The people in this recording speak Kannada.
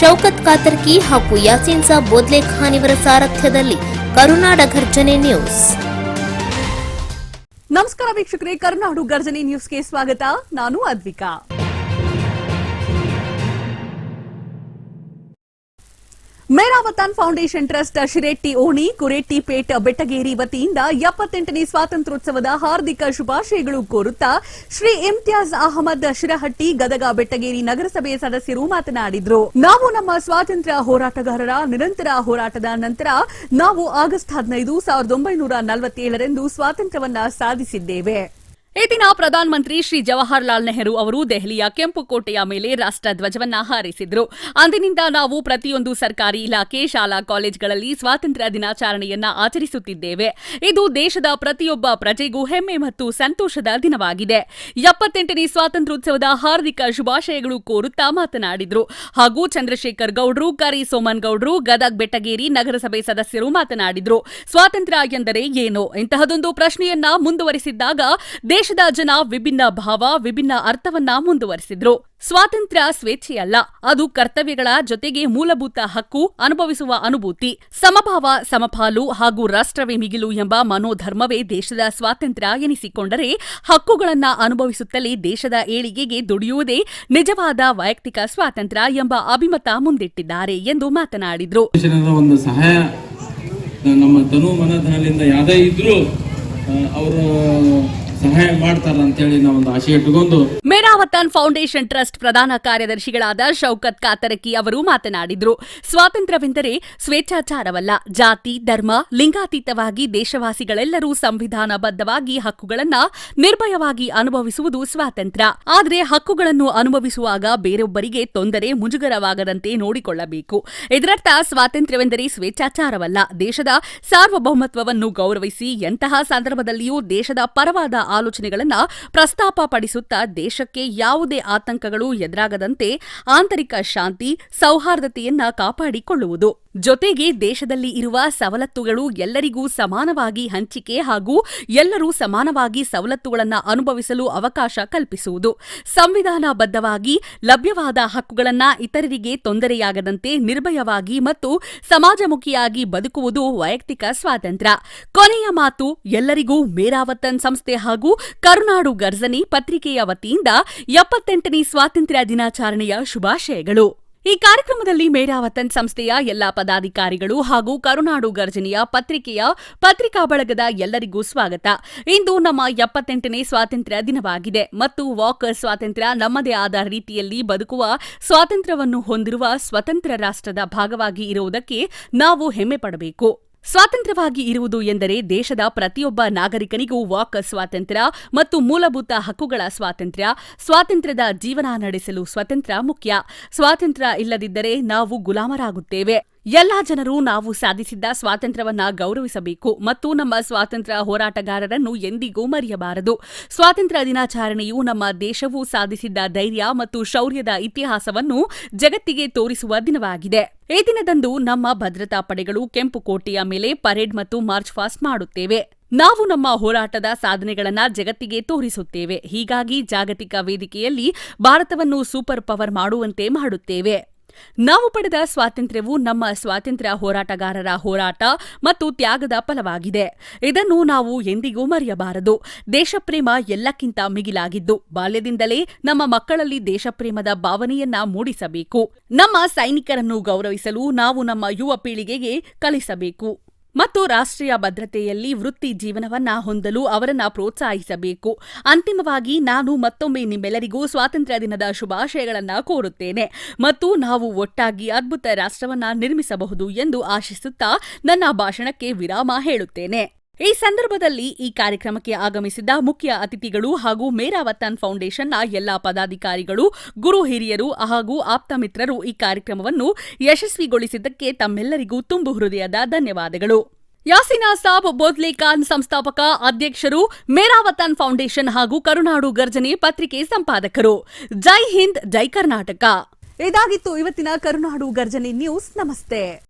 ಶೌಕತ್ ಕಾತರ್ಕಿ ಹಾಗೂ ಯಾಸೀನ್ ಸಾಬ್ ಬೋದ್ಲೆ ಖಾನ್ ಇವರ ಸಾರಥ್ಯದಲ್ಲಿ ಕರುನಾಡ ಘರ್ಜನೆ ನ್ಯೂಸ್. ನಮಸ್ಕಾರ ವೀಕ್ಷಕರೇ, ಕರುನಾಡು ಗರ್ಜನೆ ನ್ಯೂಸ್ಗೆ ಸ್ವಾಗತ. ನಾನು ಅದ್ವಿಕಾ. ಮೇರಾವತಾನ್ ಫೌಂಡೇಶನ್ ಟ್ರಸ್ಟ್ ಶಿರೆಟ್ಟಿ ಓಣಿ ಕುರೆಟ್ಟಿಪೇಟ್ ಬೆಟ್ಟಗೇರಿ ವತಿಯಿಂದ ಎಪ್ಪತ್ತೆಂಟನೇ ಸ್ವಾತಂತ್ರ್ಯೋತ್ಸವದ ಹಾರ್ದಿಕ ಶುಭಾಶಯಗಳು ಕೋರುತ್ತಾ ಶ್ರೀ ಇಮ್ತಿಯಾಜ್ ಅಹಮದ್ ಶಿರಹಟ್ಟಿ, ಗದಗ ಬೆಟ್ಟಗೇರಿ ನಗರಸಭೆಯ ಸದಸ್ಯರು ಮಾತನಾಡಿದ್ರು. ನಾವು ನಮ್ಮ ಸ್ವಾತಂತ್ರ್ಯ ಹೋರಾಟಗಾರರ ನಿರಂತರ ಹೋರಾಟದ ನಂತರ ನಾವು ಆಗಸ್ಟ್ ಹದಿನೈದು ಸಾವಿರದ ಒಂಬೈನೂರ ನಲವತ್ತೇಳರಂದು ಸ್ವಾತಂತ್ರ್ಯವನ್ನ ಸಾಧಿಸಿದ್ದೇವೆ. ಈ ದಿನ ಪ್ರಧಾನಮಂತ್ರಿ ಶ್ರೀ ಜವಾಹರ್ಲಾಲ್ ನೆಹರು ಅವರು ದೆಹಲಿಯ ಕೆಂಪು ಕೋಟೆಯ ಮೇಲೆ ರಾಷ್ಟ್ರ ಧ್ವಜವನ್ನ ಹಾರಿಸಿದ್ರು. ಅಂದಿನಿಂದ ನಾವು ಪ್ರತಿಯೊಂದು ಸರ್ಕಾರಿ ಇಲಾಖೆ, ಶಾಲಾ ಕಾಲೇಜುಗಳಲ್ಲಿ ಸ್ವಾತಂತ್ರ್ಯ ದಿನಾಚರಣೆಯನ್ನ ಆಚರಿಸುತ್ತಿದ್ದೇವೆ. ಇದು ದೇಶದ ಪ್ರತಿಯೊಬ್ಬ ಪ್ರಜೆಗೂ ಹೆಮ್ಮೆ ಮತ್ತು ಸಂತೋಷದ ದಿನವಾಗಿದೆ. ಎಪ್ಪತ್ತೆಂಟನೇ ಸ್ವಾತಂತ್ರ್ಯೋತ್ಸವದ ಹಾರ್ದಿಕ ಶುಭಾಶಯಗಳು ಕೋರುತ್ತಾ ಮಾತನಾಡಿದ್ರು. ಹಾಗೂ ಚಂದ್ರಶೇಖರ್ ಗೌಡ್ರು, ಕರಿ ಸೋಮನ್ ಗೌಡ್ರು, ಗದಗ್ ಬೆಟ್ಟಗೇರಿ ನಗರಸಭೆ ಸದಸ್ಯರು ಮಾತನಾಡಿದ್ರು. ಸ್ವಾತಂತ್ರ್ಯ ಎಂದರೆ ಏನು? ಇಂತಹದೊಂದು ಪ್ರಶ್ನೆಯನ್ನ ಮುಂದುವರಿಸಿದ್ದಾಗ ದೇಶದ ಜನ ವಿಭಿನ್ನ ಭಾವ, ವಿಭಿನ್ನ ಅರ್ಥವನ್ನ ಮುಂದುವರೆಸಿದ್ರು. ಸ್ವಾತಂತ್ರ್ಯ ಸ್ವೇಚ್ಛೆಯಲ್ಲ. ಅದು ಕರ್ತವ್ಯಗಳ ಜೊತೆಗೆ ಮೂಲಭೂತ ಹಕ್ಕು ಅನುಭವಿಸುವ ಅನುಭೂತಿ. ಸಮಭಾವ, ಸಮಪಾಲು ಹಾಗೂ ರಾಷ್ಟ್ರವೇ ಮಿಗಿಲು ಎಂಬ ಮನೋಧರ್ಮವೇ ದೇಶದ ಸ್ವಾತಂತ್ರ್ಯ ಎನಿಸಿಕೊಂಡರೆ ಹಕ್ಕುಗಳನ್ನ ಅನುಭವಿಸುತ್ತಲೇ ದೇಶದ ಏಳಿಗೆಗೆ ದುಡಿಯುವುದೇ ನಿಜವಾದ ವೈಯಕ್ತಿಕ ಸ್ವಾತಂತ್ರ್ಯ ಎಂಬ ಅಭಿಮತ ಮುಂದಿಟ್ಟಿದ್ದಾರೆ ಎಂದು ಮಾತನಾಡಿದರು. ನಮ್ಮ ಅವರು ಸಹಾಯ ಮಾಡ್ತಾರ ಅಂತೇಳಿ ನಾವು ಒಂದು ಆಶೆ ಇಟ್ಕೊಂಡು ಮೇರಾವತನ್ ಫೌಂಡೇಶನ್ ಟ್ರಸ್ಟ್ ಪ್ರಧಾನ ಕಾರ್ಯದರ್ಶಿಗಳಾದ ಶೌಕತ್ ಕಾತರಕಿ ಅವರು ಮಾತನಾಡಿದರು. ಸ್ವಾತಂತ್ರ್ಯವೆಂದರೆ ಸ್ವೇಚ್ಛಾಚಾರವಲ್ಲ. ಜಾತಿ, ಧರ್ಮ, ಲಿಂಗಾತೀತವಾಗಿ ದೇಶವಾಸಿಗಳೆಲ್ಲರೂ ಸಂವಿಧಾನಬದ್ಧವಾಗಿ ಹಕ್ಕುಗಳನ್ನು ನಿರ್ಭಯವಾಗಿ ಅನುಭವಿಸುವುದು ಸ್ವಾತಂತ್ರ್ಯ. ಆದರೆ ಹಕ್ಕುಗಳನ್ನು ಅನುಭವಿಸುವಾಗ ಬೇರೊಬ್ಬರಿಗೆ ತೊಂದರೆ ಮುಜುಗರವಾಗದಂತೆ ನೋಡಿಕೊಳ್ಳಬೇಕು. ಇದರರ್ಥ ಸ್ವಾತಂತ್ರ್ಯವೆಂದರೆ ಸ್ವೇಚ್ಛಾಚಾರವಲ್ಲ. ದೇಶದ ಸಾರ್ವಭೌಮತ್ವವನ್ನು ಗೌರವಿಸಿ ಎಂತಹ ಸಂದರ್ಭದಲ್ಲಿಯೂ ದೇಶದ ಪರವಾದ ಆಲೋಚನೆಗಳನ್ನು ಪ್ರಸ್ತಾಪ ಪಡಿಸುತ್ತಾ ದೇಶಕ್ಕೆ ಯಾವುದೇ ಆತಂಕಗಳು ಎದುರಾಗದಂತೆ ಆಂತರಿಕ ಶಾಂತಿ ಸೌಹಾರ್ದತೆಯನ್ನ ಕಾಪಾಡಿಕೊಳ್ಳುವುದು. ಜೊತೆಗೆ ದೇಶದಲ್ಲಿ ಇರುವ ಸವಲತ್ತುಗಳು ಎಲ್ಲರಿಗೂ ಸಮಾನವಾಗಿ ಹಂಚಿಕೆ ಹಾಗೂ ಎಲ್ಲರೂ ಸಮಾನವಾಗಿ ಸವಲತ್ತುಗಳನ್ನು ಅನುಭವಿಸಲು ಅವಕಾಶ ಕಲ್ಪಿಸುವುದು. ಸಂವಿಧಾನಬದ್ಧವಾಗಿ ಲಭ್ಯವಾದ ಹಕ್ಕುಗಳನ್ನು ಇತರರಿಗೆ ತೊಂದರೆಯಾಗದಂತೆ ನಿರ್ಭಯವಾಗಿ ಮತ್ತು ಸಮಾಜಮುಖಿಯಾಗಿ ಬದುಕುವುದು ವೈಯಕ್ತಿಕ ಸ್ವಾತಂತ್ರ್ಯ ಕೊನೆಯ ಮಾತು, ಎಲ್ಲರಿಗೂ ಮೇರಾವತನ್ ಸಂಸ್ಥೆ ಹಾಗೂ ಕರುನಾಡು ಗರ್ಜನಿ ಪತ್ರಿಕೆಯ ವತಿಯಿಂದ ಎಪ್ಪತ್ತೆಂಟನೇ ಸ್ವಾತಂತ್ರ್ಯ ದಿನಾಚರಣೆಯ ಶುಭಾಶಯಗಳು. ಈ ಕಾರ್ಯಕ್ರಮದಲ್ಲಿ ಮೇರಾವತನ್ ಸಂಸ್ಥೆಯ ಎಲ್ಲಾ ಪದಾಧಿಕಾರಿಗಳು ಹಾಗೂ ಕರುನಾಡು ಗರ್ಜನೆಯ ಪತ್ರಿಕೆಯ ಪತ್ರಿಕಾ ಬಳಗದ ಎಲ್ಲರಿಗೂ ಸ್ವಾಗತ. ಇಂದು ನಮ್ಮ ಎಪ್ಪತ್ತೆಂಟನೇ ಸ್ವಾತಂತ್ರ್ಯ ದಿನವಾಗಿದೆ ಮತ್ತು ವಾಕರ್ ಸ್ವಾತಂತ್ರ್ಯ ನಮ್ಮದೇ ಆದ ರೀತಿಯಲ್ಲಿ ಬದುಕುವ ಸ್ವಾತಂತ್ರ್ಯವನ್ನು ಹೊಂದಿರುವ ಸ್ವತಂತ್ರ ರಾಷ್ಟ್ರದ ಭಾಗವಾಗಿ ಇರುವುದಕ್ಕೆ ನಾವು ಹೆಮ್ಮೆ ಪಡಬೇಕು. ಸ್ವಾತಂತ್ರ್ಯವಾಗಿ ಇರುವುದು ಎಂದರೆ ದೇಶದ ಪ್ರತಿಯೊಬ್ಬ ನಾಗರಿಕನಿಗೂ ವಾಕ್ ಸ್ವಾತಂತ್ರ್ಯ ಮತ್ತು ಮೂಲಭೂತ ಹಕ್ಕುಗಳ ಸ್ವಾತಂತ್ರ್ಯ. ಸ್ವಾತಂತ್ರ್ಯದ ಜೀವನ ನಡೆಸಲು ಸ್ವತಂತ್ರ ಮುಖ್ಯ. ಸ್ವಾತಂತ್ರ್ಯ ಇಲ್ಲದಿದ್ದರೆ ನಾವು ಗುಲಾಮರಾಗುತ್ತೇವೆ. ಎಲ್ಲಾ ಜನರು ನಾವು ಸಾಧಿಸಿದ್ದ ಸ್ವಾತಂತ್ರ್ಯವನ್ನ ಗೌರವಿಸಬೇಕು ಮತ್ತು ನಮ್ಮ ಸ್ವಾತಂತ್ರ್ಯ ಹೋರಾಟಗಾರರನ್ನು ಎಂದಿಗೂ ಮರೆಯಬಾರದು. ಸ್ವಾತಂತ್ರ್ಯ ದಿನಾಚರಣೆಯು ನಮ್ಮ ದೇಶವು ಸಾಧಿಸಿದ್ದ ಧೈರ್ಯ ಮತ್ತು ಶೌರ್ಯದ ಇತಿಹಾಸವನ್ನು ಜಗತ್ತಿಗೆ ತೋರಿಸುವ ದಿನವಾಗಿದೆ. ಈ ದಿನದಂದು ನಮ್ಮ ಭದ್ರತಾ ಪಡೆಗಳು ಕೆಂಪು ಕೋಟೆಯ ಮೇಲೆ ಪರೇಡ್ ಮತ್ತು ಮಾರ್ಚ್ ಫಾಸ್ಟ್ ಮಾಡುತ್ತೇವೆ. ನಾವು ನಮ್ಮ ಹೋರಾಟದ ಸಾಧನೆಗಳನ್ನು ಜಗತ್ತಿಗೆ ತೋರಿಸುತ್ತೇವೆ. ಹೀಗಾಗಿ ಜಾಗತಿಕ ವೇದಿಕೆಯಲ್ಲಿ ಭಾರತವನ್ನು ಸೂಪರ್ ಪವರ್ ಮಾಡುವಂತೆ ಮಾಡುತ್ತೇವೆ. ನಾವು ಪಡೆದ ಸ್ವಾತಂತ್ರ್ಯವು ನಮ್ಮ ಸ್ವಾತಂತ್ರ್ಯ ಹೋರಾಟಗಾರರ ಹೋರಾಟ ಮತ್ತು ತ್ಯಾಗದ ಫಲವಾಗಿದೆ. ಇದನ್ನು ನಾವು ಎಂದಿಗೂ ಮರೆಯಬಾರದು. ದೇಶಪ್ರೇಮ ಎಲ್ಲಕ್ಕಿಂತ ಮಿಗಿಲಾಗಿದ್ದು, ಬಾಲ್ಯದಿಂದಲೇ ನಮ್ಮ ಮಕ್ಕಳಲ್ಲಿ ದೇಶಪ್ರೇಮದ ಭಾವನೆಯನ್ನ ಮೂಡಿಸಬೇಕು. ನಮ್ಮ ಸೈನಿಕರನ್ನು ಗೌರವಿಸಲು ನಾವು ನಮ್ಮ ಯುವ ಪೀಳಿಗೆಗೆ ಕಲಿಸಬೇಕು. ಮತ್ತು ರಾಷ್ಟ್ರೀಯ ಭದ್ರತೆಯಲ್ಲಿ ವೃತ್ತಿ ಜೀವನವನ್ನ ಹೊಂದಲು ಅವರನ್ನ ಪ್ರೋತ್ಸಾಹಿಸಬೇಕು. ಅಂತಿಮವಾಗಿ ನಾನು ಮತ್ತೊಮ್ಮೆ ನಿಮ್ಮೆಲ್ಲರಿಗೂ ಸ್ವಾತಂತ್ರ್ಯ ದಿನದ ಶುಭಾಶಯಗಳನ್ನು ಕೋರುತ್ತೇನೆ. ಮತ್ತು ನಾವು ಒಟ್ಟಾಗಿ ಅದ್ಭುತ ರಾಷ್ಟ್ರವನ್ನ ನಿರ್ಮಿಸಬಹುದು ಎಂದು ಆಶಿಸುತ್ತಾ ನನ್ನ ಭಾಷಣಕ್ಕೆ ವಿರಾಮ ಹೇಳುತ್ತೇನೆ. ಈ ಸಂದರ್ಭದಲ್ಲಿ ಈ ಕಾರ್ಯಕ್ರಮಕ್ಕೆ ಆಗಮಿಸಿದ್ದ ಮುಖ್ಯ ಅತಿಥಿಗಳು ಹಾಗೂ ಮೇರಾವತನ್ ಫೌಂಡೇಶನ್ನ ಎಲ್ಲಾ ಪದಾಧಿಕಾರಿಗಳು, ಗುರು ಹಿರಿಯರು ಹಾಗೂ ಆಪ್ತ ಮಿತ್ರರು ಈ ಕಾರ್ಯಕ್ರಮವನ್ನು ಯಶಸ್ವಿಗೊಳಿಸಿದ್ದಕ್ಕೆ ತಮ್ಮೆಲ್ಲರಿಗೂ ತುಂಬು ಹೃದಯದ ಧನ್ಯವಾದಗಳು. ಯಾಸಿನಾ ಸಾಬ್ ಬೋದ್ಲೆ ಖಾನ್ ಸಂಸ್ಥಾಪಕ ಅಧ್ಯಕ್ಷರು, ಮೇರಾವತನ್ ಫೌಂಡೇಶನ್ ಹಾಗೂ ಕರುನಾಡು ಗರ್ಜನೆ ಪತ್ರಿಕೆ ಸಂಪಾದಕರು. ಜೈ ಹಿಂದ್, ಜೈ ಕರ್ನಾಟಕ. ಇದಾಗಿತ್ತು ಇವತ್ತಿನ ಕರುನಾಡು ಗರ್ಜನೆ ನ್ಯೂಸ್. ನಮಸ್ತೆ.